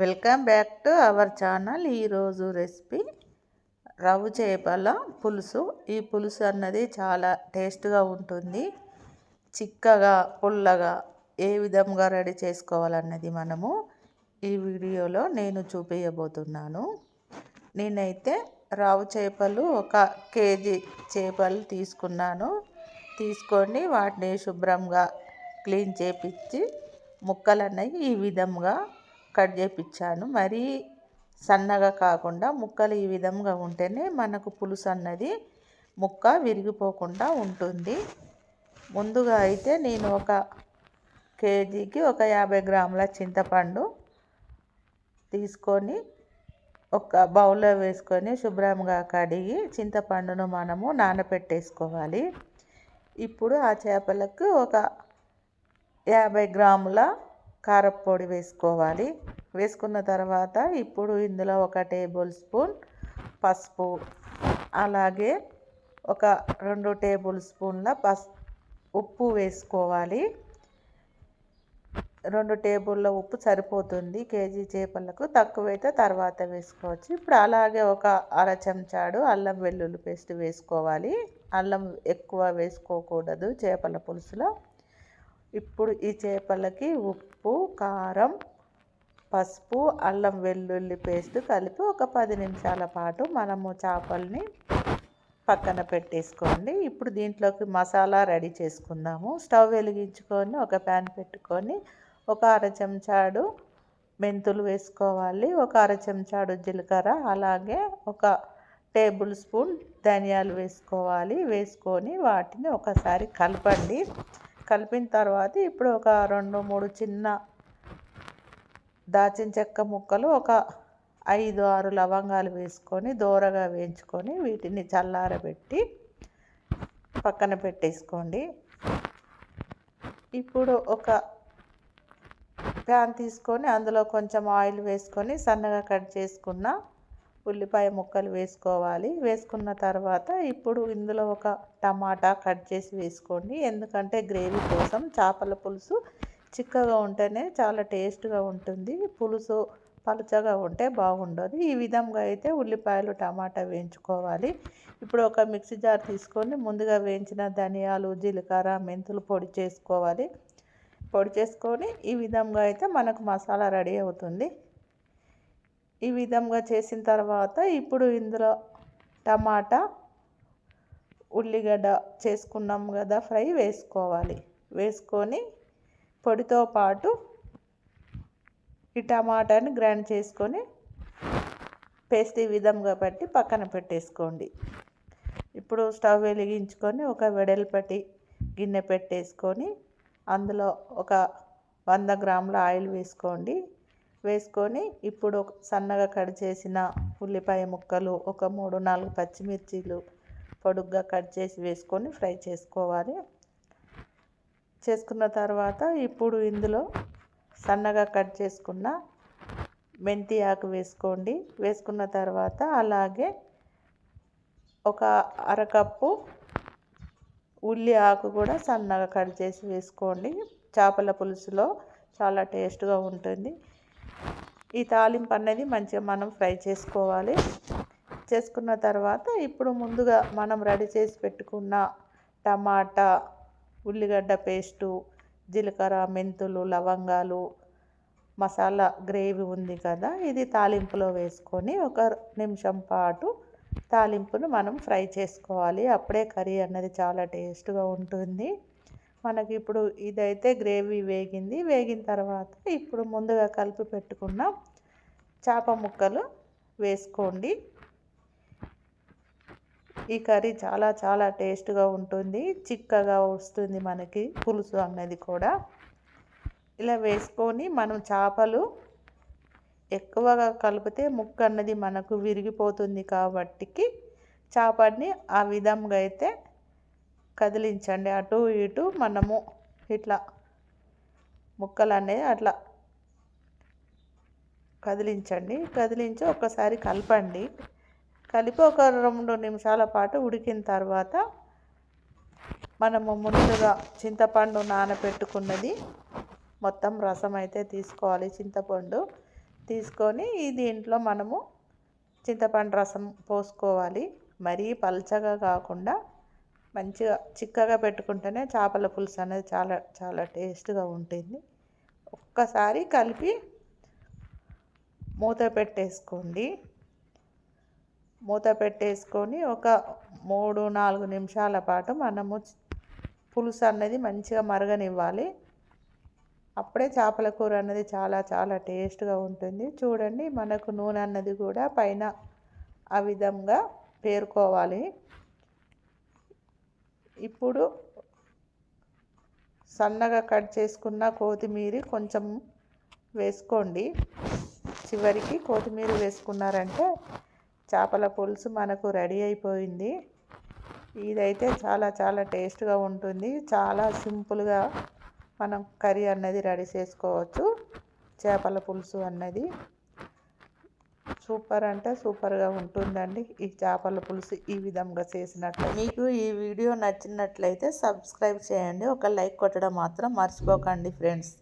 Welcome back to our channel. ఈరోజు recipe రవ్వు చేపల పులుసు. ఈ పులుసు అన్నది చాలా టేస్ట్గా ఉంటుంది. చిక్కగా పుల్లగా ఏ విధంగా రెడీ చేసుకోవాలన్నది మనము ఈ వీడియోలో నేను చూపించబోతున్నాను నేనైతే రావు చేపలు ఒక కేజీ చేపలు తీసుకున్నాను. తీసుకొని వాటిని శుభ్రంగా క్లీన్ చేపించి ముక్కలు అన్నవి ఈ విధంగా కట్ చేపించాను మరీ సన్నగా కాకుండా ముక్కలు ఈ విధంగా ఉంటేనే మనకు పులుసు అన్నది ముక్క విరిగిపోకుండా ఉంటుంది. ముందుగా అయితే నేను ఒక కేజీకి ఒక యాభై గ్రాముల చింతపండు తీసుకొని ఒక బౌల్లో వేసుకొని శుభ్రంగా కడిగి చింతపండును మనము నానబెట్టేసుకోవాలి ఇప్పుడు ఆ చేపలకు ఒక యాభై గ్రాముల కారపొడి వేసుకోవాలి. వేసుకున్న తర్వాత ఇప్పుడు ఇందులో ఒక టేబుల్ స్పూన్ పసుపు అలాగే ఒక రెండు టేబుల్ స్పూన్ల పస్ ఉప్పు వేసుకోవాలి. రెండు టేబుల్ల ఉప్పు సరిపోతుంది కేజీ చేపలకు తక్కువైతే తర్వాత వేసుకోవచ్చు. ఇప్పుడు అలాగే ఒక అర చెంచాడు అల్లం వెల్లుల్లి పేస్ట్ వేసుకోవాలి. అల్లం ఎక్కువ వేసుకోకూడదు చేపల పులుసులో. ఇప్పుడు ఈ చేపలకి ఉప్పు ఉప్పు కారం పసుపు అల్లం వెల్లుల్లి పేస్ట్ కలిపి ఒక పది నిమిషాల పాటు మనము చేపల్ని పక్కన పెట్టేసుకోండి. ఇప్పుడు దీంట్లోకి మసాలా రెడీ చేసుకుందాము. స్టవ్ వెలిగించుకొని ఒక ప్యాన్ పెట్టుకొని ఒక అర చెంచాడు మెంతులు వేసుకోవాలి. ఒక అర చెంచాడు జీలకర్ర అలాగే ఒక టేబుల్ స్పూన్ ధనియాలు వేసుకోవాలి. వేసుకొని వాటిని ఒకసారి కలపండి. కలిపిన తర్వాత ఇప్పుడు ఒక రెండు మూడు చిన్న దాచిన చెక్క ముక్కలు ఒక ఐదు ఆరు లవంగాలు వేసుకొని దూరగా వేయించుకొని వీటిని చల్లారబెట్టి పక్కన పెట్టేసుకోండి. ఇప్పుడు ఒక ప్యాన్ తీసుకొని అందులో కొంచెం ఆయిల్ వేసుకొని సన్నగా కట్ చేసుకున్న ఉల్లిపాయ ముక్కలు వేసుకోవాలి. వేసుకున్న తర్వాత ఇప్పుడు ఇందులో ఒక టమాటా కట్ చేసి వేసుకోండి. ఎందుకంటే గ్రేవీ కోసం చేపల పులుసు చిక్కగా ఉంటేనే చాలా టేస్ట్గా ఉంటుంది. పులుసు పలుచగా ఉంటే బాగుండదు. ఈ విధంగా అయితే ఉల్లిపాయలు టమాటా వేయించుకోవాలి. ఇప్పుడు ఒక మిక్సీ జార్ తీసుకొని ముందుగా వేయించిన ధనియాలు జీలకర్ర మెంతులు పొడి చేసుకోవాలి. పొడి చేసుకొని ఈ విధంగా అయితే మనకు మసాలా రెడీ అవుతుంది. ఈ విధంగా చేసిన తర్వాత ఇప్పుడు ఇందులో టమాటా ఉల్లిగడ్డ చేసుకున్నాం కదా ఫ్రై వేసుకోవాలి. వేసుకొని పొడితో పాటు ఈ టమాటాని గ్రైండ్ చేసుకొని పేస్ట్ ఈ విధంగా పెట్టి పక్కన పెట్టేసుకోండి. ఇప్పుడు స్టవ్ వెలిగించుకొని ఒక వెడల్పటి గిన్నె పెట్టేసుకొని అందులో ఒక వంద గ్రాముల ఆయిల్ వేసుకోండి. వేసుకొని ఇప్పుడు సన్నగా కట్ చేసిన ఉల్లిపాయ ముక్కలు ఒక మూడు నాలుగు పచ్చిమిర్చీలు పొడుగ్గా కట్ చేసి వేసుకొని ఫ్రై చేసుకోవాలి. చేసుకున్న తర్వాత ఇప్పుడు ఇందులో సన్నగా కట్ చేసుకున్న మెంతి ఆకు వేసుకోండి. వేసుకున్న తర్వాత అలాగే ఒక అరకప్పు ఉల్లి ఆకు కూడా సన్నగా కట్ చేసి వేసుకోండి. చేపల పులుసులో చాలా టేస్ట్గా ఉంటుంది. ఈ తాలింపు అనేది మంచిగా మనం ఫ్రై చేసుకోవాలి. చేసుకున్న తర్వాత ఇప్పుడు ముందుగా మనం రెడీ చేసి పెట్టుకున్న టమాటా ఉల్లిగడ్డ పేస్టు జీలకర్ర మెంతులు లవంగాలు మసాలా గ్రేవీ ఉంది కదా ఇది తాలింపులో వేసుకొని ఒక నిమిషం పాటు తాలింపును మనం ఫ్రై చేసుకోవాలి. అప్పుడే కర్రీ అన్నది చాలా టేస్ట్గా ఉంటుంది. మనకి ఇప్పుడు ఇదైతే గ్రేవీ వేగింది. వేగిన తర్వాత ఇప్పుడు ముందుగా కలిపి పెట్టుకున్న చేప ముక్కలు వేసుకోండి. ఈ కర్రీ చాలా చాలా టేస్ట్గా ఉంటుంది. చిక్కగా వస్తుంది మనకి పులుసు అన్నది కూడా. ఇలా వేసుకొని మనం చేపలు ఎక్కువగా కలిపితే ముక్క అన్నది మనకు విరిగిపోతుంది కాబట్టికి చేపని ఆ విధంగా అయితే కదిలించండి. అటు ఇటు మనము ఇట్లా ముక్కలు అనేది అట్లా కదిలించండి. కదిలించి ఒకసారి కలపండి. కలిపి ఒక రెండు నిమిషాల పాటు ఉడికిన తర్వాత మనము ముందుగా చింతపండు నానబెట్టుకున్నది మొత్తం రసం అయితే తీసుకోవాలి చింతపండు. తీసుకొని ఈ దీంట్లో మనము చింతపండు రసం పోసుకోవాలి. మరీ పల్చగా కాకుండా మంచిగా చిక్కగా పెట్టుకుంటేనే చేపల పులుసు అనేది చాలా చాలా టేస్ట్గా ఉంటుంది. ఒక్కసారి కలిపి మూత పెట్టేసుకోండి. మూత పెట్టేసుకొని ఒక మూడు నాలుగు నిమిషాల పాటు మనము పులుసు అనేది మంచిగా మరగనివ్వాలి. అప్పుడే చేపల కూర అన్నది చాలా చాలా టేస్ట్గా ఉంటుంది. చూడండి మనకు నూనె అన్నది కూడా పైన ఆ విధంగా పేరుకోవాలి. ఇప్పుడు సన్నగా కట్ చేసుకున్న కొత్తిమీర కొంచెం వేసుకోండి. చివరికి కొత్తిమీర వేసుకున్నారంటే చేపల పులుసు మనకు రెడీ అయిపోయింది. ఇదైతే చాలా చాలా టేస్ట్గా ఉంటుంది. చాలా సింపుల్గా మనం కర్రీ అన్నది రెడీ చేసుకోవచ్చు. చేపల పులుసు అన్నది. సూపర్ అంటే సూపర్గా ఉంటుందండి. ఈ చేపల పులుసు ఈ విధంగా చేసినట్లు మీకు ఈ వీడియో నచ్చినట్లయితే సబ్స్క్రైబ్ చేయండి. ఒక లైక్ కొట్టడం మాత్రం మర్చిపోకండి ఫ్రెండ్స్.